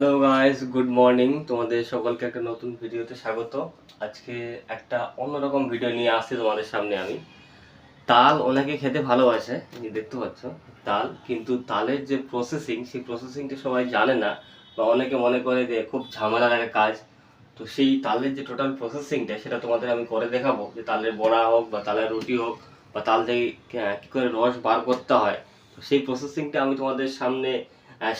Hello guys good morning তোমাদের সকলকে একটা নতুন ভিডিওতে স্বাগত। আজকে একটা অন্যরকম ভিডিও নিয়ে আসছি তোমাদের সামনে আমি। তাল অনেকে খেতে ভালোবাসে, এই দেখতে পাচ্ছ, তাল। কিন্তু তালের যে প্রসেসিং সেই প্রসেসিংটা সবাই জানে না, বা অনেকে মনে করে যে খুব ঝামেলার একটা কাজ। তো সেই তালের যে টোটাল প্রসেসিংটা সেটা তোমাদের আমি করে দেখাবো। যে তালের বড়া হোক, বা তালের রুটি হোক, বা তাল থেকে কি করে রস বার করতে হয়। তো সেই প্রসেসিংটা আমি তোমাদের সামনে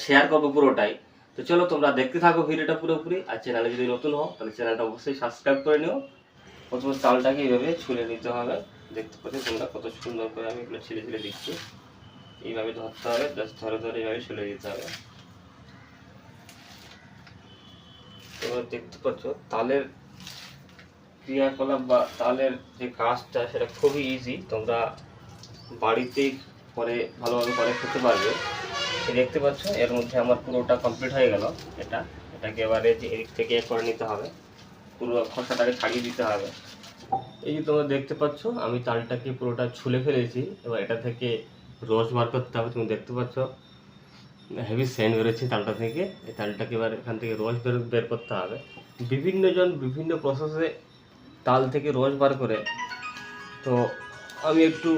শেয়ার করব পুরোটাই। তো চলো তোমরা দেখতে থাকো ভিডিওটা পুরোপুরি। আর চ্যানেলে যদি নতুন হও, তাহলে চ্যানেলটা অবশ্যই সাবস্ক্রাইব করে নিও। প্রথমে চালটাকে এইভাবে ছুলে নিতে হবে। দেখতে পাচ্ছি তোমরা কত সুন্দর করে আমি এগুলো ছেলে ছেলে দিচ্ছি। এইভাবে ধরতে হবে জাস্ট ধরে ধরে এইভাবে ছুলে দিতে হবে। তোমরা দেখতে পাচ্ছ, তালের ক্রিয়াকলাপ বা তালের যে কাজটা, সেটা খুবই ইজি তোমরা বাড়িতেই পরে ভালোভাবে করে খেতে পারবে। দেখতে পাচ্ছ, এর মধ্যে আমার পুরোটা কমপ্লিট হয়ে গেল। এটা, এটাকে এবারে যে এদিক থেকে এ করে নিতে হবে। পুরো খসাটাকে ছাড়িয়ে দিতে হবে। এই যে তোমরা দেখতে পাচ্ছ, আমি তালটাকে পুরোটা ছুলে ফেলেছি। এবার এটা থেকে রস বার করতে হবে, তুমি দেখতে পাচ্ছ। হেভি সেন্ট বেরোচ্ছে তালটা থেকে। এই তালটাকে এবার এখান থেকে রস বের বের করতে হবে। বিভিন্ন জন বিভিন্ন প্রসেসে তাল থেকে রস বার করে, তো আমি একটু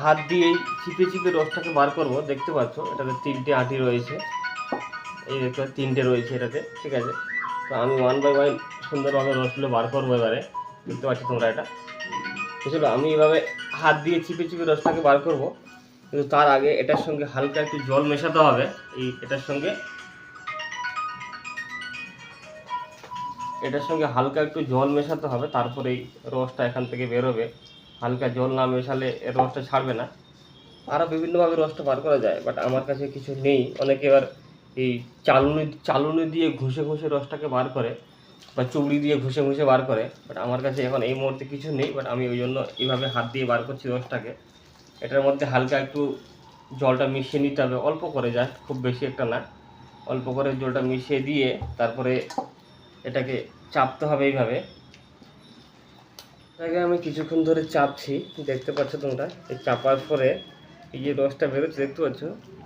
হাত দিয়েই চিপে চিপে রসটাকে বার করব, দেখতে পাচ্ছ? এটাতে তিনটে আটি রয়েছে। এই দেখতে তিনটে রয়েছে এটাতে, ঠিক আছে? তো আমি ওয়ান বাই ওয়ান সুন্দরভাবে রসগুলো বার করব এবারে। দেখতে পাচ্ছ তোমরা এটা? চলো, আমি এভাবে হাত দিয়ে চিপে চিপে রসটাকে বার করব। কিন্তু তার আগে এটার সঙ্গে হালকা একটু জল মেশাতে হবে। এই এটার সঙ্গে এটার সঙ্গে হালকা একটু জল মেশাতে হবে তারপরে তারপরেই রসটা এখান থেকে বেরোবে। হালকা জল না মেশালে এর রসটা ছাড়বে না। আরও বিভিন্নভাবে রসটা বার করা যায় বাট আমার কাছে কিছু নেই। অনেকে এবার এই চালুনি চালুনি দিয়ে ঘষে ঘষে রসটাকে বার করে বা চুবড়ি দিয়ে ঘষে ঘষে বার করে বাট আমার কাছে এখন এই মুহূর্তে কিছু নেই বাট আমি ওই জন্য এইভাবে হাত দিয়ে বার করছি রসটাকে। এটার মধ্যে হালকা একটু জলটা মিশিয়ে নিতে হবে, অল্প করে জাস্ট, খুব বেশি একটা না। অল্প করে জলটা মিশিয়ে দিয়ে তারপরে এটাকে চাপতে হবে এইভাবে। এটাকে আমি কিছুক্ষণ ধরে চাপছি, দেখতে পাচ্ছ তোমরা, এই চাপার পরে এই যে রসটা বেরোচ্ছে, দেখতে পাচ্ছ?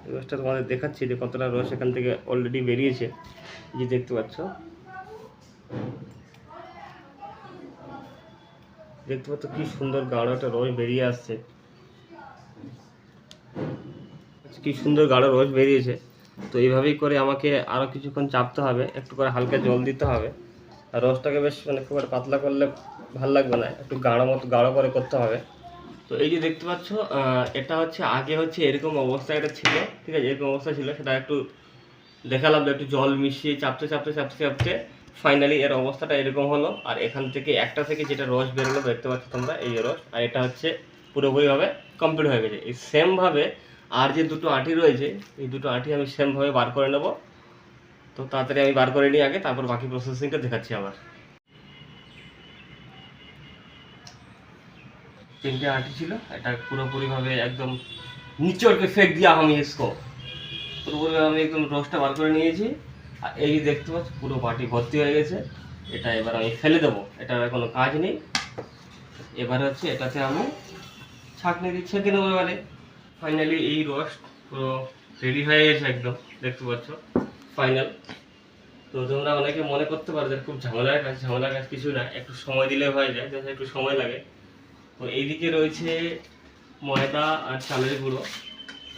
এই রসটা তোমাদের দেখাচ্ছি যে কতটা রস এখান থেকে অলরেডি বেরিয়েছে। যে দেখতে পাচ্ছ? দেখতে পাচ্ছ কি সুন্দর গাঢ় একটা রস বেরিয়ে আসছে। কি সুন্দর গাঢ় রস বেরিয়েছে। তো এইভাবেই করে আমাকে আরও কিছুক্ষণ চাপতে হবে, একটু করে হালকা জল দিতে হবে। আর রসটাকে বেশ মানে খুব একটা পাতলা করলে ভালো লাগবে না, একটু গাঢ় মতো, গাঢ় করে করতে হবে। তো এই যে দেখতে পাচ্ছ এটা হচ্ছে, আগে হচ্ছে এরকম অবস্থা এটা ছিল, ঠিক আছে? এরকম অবস্থা ছিল, সেটা একটু দেখালাম, একটু জল মিশিয়ে চাপতে চাপতে চাপতে চাপতে ফাইনালি এর অবস্থাটা এরকম হলো। আর এখান থেকে একটা থেকে যেটা রস বেরোলো, দেখতে পাচ্ছ তোমরা, এই রস, আর এটা হচ্ছে পুরোপুরিভাবে কমপ্লিট হয়ে গেছে। এই সেমভাবে আর যে দুটো আঁটি রয়েছে, এই দুটো আঁটি আমি সেমভাবে বার করে নেব। তো তাড়াতাড়ি আমি বার করে নিই আগে, তারপর বাকি প্রসেসিংটা দেখাচ্ছি আবার। তিনটে আঁটি ছিল, এটা পুরোপুরিভাবে একদম নিচড়কে ফেক দিয়া আমি ইসকো পুরোপুরি আমি একদম রসটা বার করে নিয়েছি। আর এই দেখতে পাচ্ছ, পুরো বাটি ভর্তি হয়ে গেছে। এটা এবার আমি ফেলে দেবো, এটার কোনো কাজ নেই। এবার হচ্ছে এটাতে আমি ছাঁকনি দিয়ে ছেঁকে নেব এবারে। ফাইনালি এই রস পুরো রেডি হয়ে গেছে একদম, দেখতে পাচ্ছ। ফাইনাল তো তোমরা অনেকে মনে করতে পারো যে খুব ঝামেলার কাজ ঝামেলার কাজ কিছু না, একটু সময় দিলে হয়ে যায় যাতে একটু সময় লাগে। তো এইদিকে রয়েছে ময়দা আর চালের গুঁড়ো।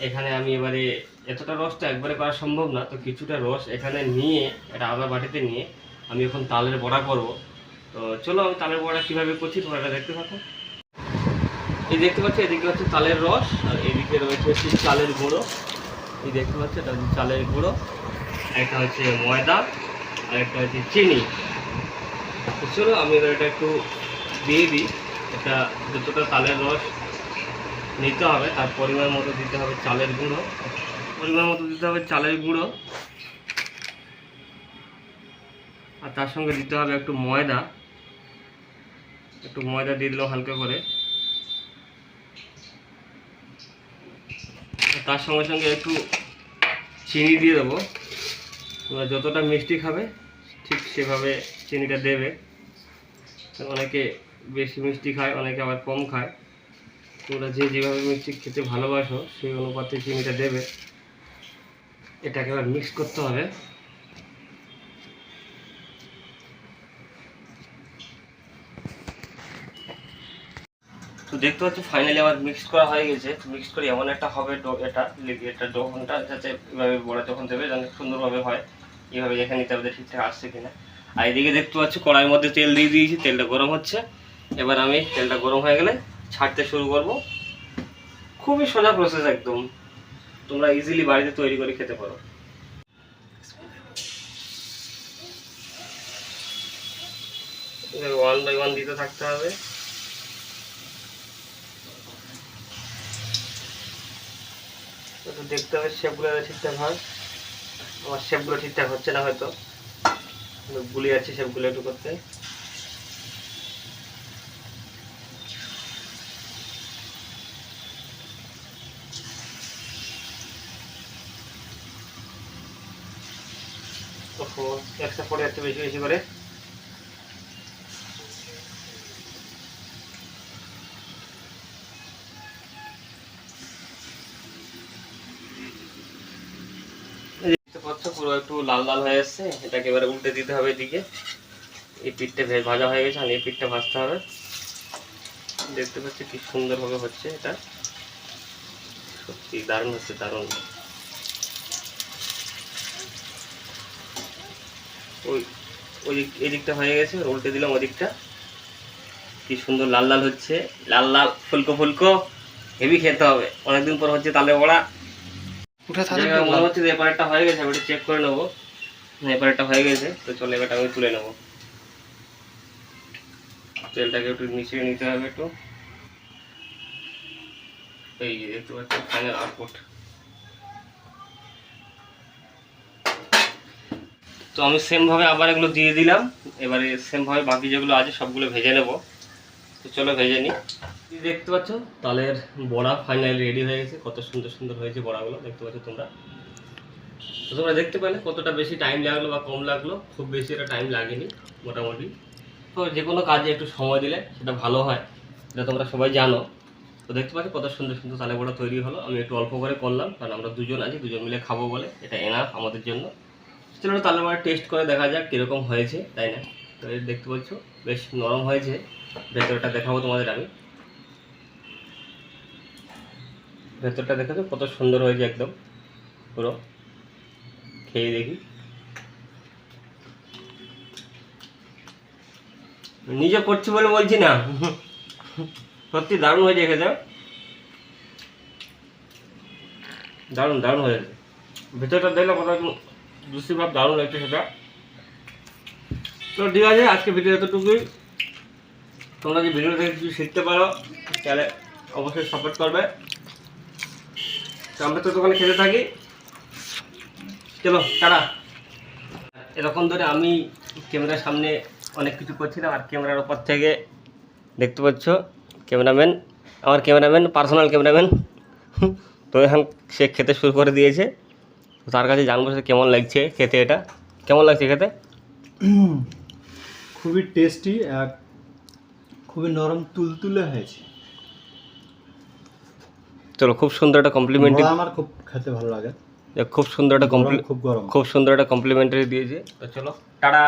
এখানে আমি এবারে এতটা রস তো একবারে করা সম্ভব না, তো কিছুটা রস এখানে নিয়ে এটা আদা বাটিতে নিয়ে আমি এখন তালের বড়া করব। তো চলো আমি তালের বড়া কীভাবে করছি তোমরা এটা দেখতে থাকো। এই দেখতে পাচ্ছ, এদিকে হচ্ছে তালের রস, আর এদিকে রয়েছে হচ্ছে চালের গুঁড়ো। এই দেখতে পাচ্ছি, এটা চালের গুঁড়ো। একটা হচ্ছে ময়দা, আর একটা হচ্ছে চিনি। চলো, আমি এবার এটা একটু দিয়ে দিই। এটা যতটা তালের রস নিতে হবে, তার পরিমাণ মতো দিতে হবে চালের গুঁড়ো। পরিমাণ মতো দিতে হবে চালের গুঁড়ো। আর তার সঙ্গে দিতে হবে একটু ময়দা। একটু ময়দা দিয়ে দিলাম হালকা করে। তার সঙ্গে সঙ্গে একটু চিনি দিয়ে দেবো। তোমরা যতটা মিষ্টি খাবে, ঠিক সেভাবে চিনিটা দেবে। অনেকে বেশি মিষ্টি খায়, অনেকে আবার কম খায়। তোমরা যে যেভাবে মিষ্টি খেতে ভালোবাসো, সেই অনুপাতে চিনিটা দেবে। এটাকে আবার মিক্স করতে হবে। তো দেখতে পাচ্ছি ফাইনালি আমার মিক্স করা হয়ে গেছে। মিক্স করে এমন একটা হবে ডো, এটা এটা ডোখনটা যাতে এভাবে বড়া যখন দেবে, যেন সুন্দরভাবে হয়। এইভাবে দেখে নিতে হবে ঠিকঠাক আসছে কিনা। আর এদিকে দেখতে পাচ্ছি, কড়াইয়ের মধ্যে তেল দিয়ে দিয়েছি, তেলটা গরম হচ্ছে। এবার আমি তেলটা গরম হয়ে গেলে ছাড়তে শুরু করব। খুবই সোজা প্রসেস একদম। তোমরা ইজিলি বাড়িতে তৈরি করে খেতে পারো। ওয়ান বাই ওয়ান দিতে থাকতে হবে। দেখতে হবে যাতে ঠিকঠাক হয়। আমার শেপগুলো ঠিকঠাক হচ্ছে না হয়তো। গুলি যাচ্ছি শেপগুলো একটু করতে। একটা পড়ে যাচ্ছে বেশি বেশি করে এই দেখতে পাচ্ছ পুরো একটু লাল লাল হয়ে এসছে এটাকে এবারে উল্টে দিতে হবে এদিকে। এই পিঠটা ভাজা হয়ে গেছে, আর এই পিঠটা ভাজতে হবে। দেখতে পাচ্ছি কি সুন্দরভাবে হচ্ছে এটা। সত্যি দারুণ হচ্ছে, দারুণ। ওই ওই দিক এই দিকটা হয়ে গেছে উল্টে দিলাম ওই দিকটা। কি সুন্দর লাল লাল হচ্ছে, লাল লাল ফুলকো ফুলকো, হেভি খেতে হবে। অনেকদিন পর হচ্ছে তালে বড়া। উঠে যাই মনে হচ্ছে যে এপারেরটা হয়ে গেছে আমি চেক করে নেব। হ্যাঁ, এপারেরটা হয়ে গেছে তো চলো এবারটা আমি তুলে নেব। তেলটাকে একটু মিশিয়ে নিতে হবে একটু। এই যে দেখতে পাচ্ছি ফাইনাল আউটপুট তো আমি সেম ভাবে আবার এগুলো দিয়ে দিলাম। এবারে সেম ভাবে বাকি যেগুলো আছে সবগুলো ভেজে নেব। তো চলো ভেজে নিই। এই দেখতে পাচ্ছ, তালের বড়া ফাইনালি রেডি হয়ে গেছে। কত সুন্দর সুন্দর হয়েছে বড়াগুলো, দেখতে পাচ্ছ তোমরা। তো তোমরা দেখতে পেলে কতটা বেশি টাইম লাগল বা কম লাগল, খুব বেশি এটা টাইম লাগেনি, মোটামুটি। তো যে কোনো কাজে একটু সময় দিলে সেটা ভালো হয়, এটা তোমরা সবাই জানো। তো দেখতে পাচ্ছ কত সুন্দর সুন্দর তালে বড়া তৈরি হলো। আমি একটু অল্প করে করলাম, কারণ আমরা দুজন আছি, দুজন মিলে খাব বলে, এটা এনাফ আমাদের জন্য। চলো তালে বড়া টেস্ট করে দেখা যাক কীরকম হয়েছে, তাই না? তো দেখতে পাচ্ছ, বেশ নরম হয়েছে। ভেতরটা দেখাবো তোমাদের আমি। ভেতরটা দেখেছ? কত সুন্দর হয়েছে একদম। পুরো। খেয়ে দেখি। নিজে করছি বলে বলছি না। সত্যি দারুণ হয়েছে খেতে। দারুণ দারুণ হয়েছে। ভেতরটা দেখলে কত দুষ্টি ভাব দারুণ লাগছে সেটা। তো ঠিক আছে, আজকে ভিডিও এতটুকুই। তোমরা যে ভিডিও দেখে কিছু শিখতে পারো, তাহলে অবশ্যই সাপোর্ট করবে। আমরা তো দোকানে খেতে থাকি। চলো, টাটা। এরকম ধরে আমি ক্যামেরার সামনে অনেক কিছু করছিলাম আর ক্যামেরার ওপর থেকে দেখতে পাচ্ছ ক্যামেরাম্যান, আমার ক্যামেরাম্যান, পার্সোনাল ক্যামেরাম্যান। তো এখন সে খেতে শুরু করে দিয়েছে। তার কাছে জানব সে কেমন লাগছে খেতে এটা। কেমন লাগছে খেতে? খুবই টেস্টি আর খুবই নরম, তুলতুলে হয়েছে। চলো খুব সুন্দর একটা কমপ্লিমেন্টারি আমার খুব খেতে ভালো লাগে। খুব সুন্দর একটা খুব গরম। খুব সুন্দর একটা কমপ্লিমেন্টারি দিয়েছে। তো চলো টাটা।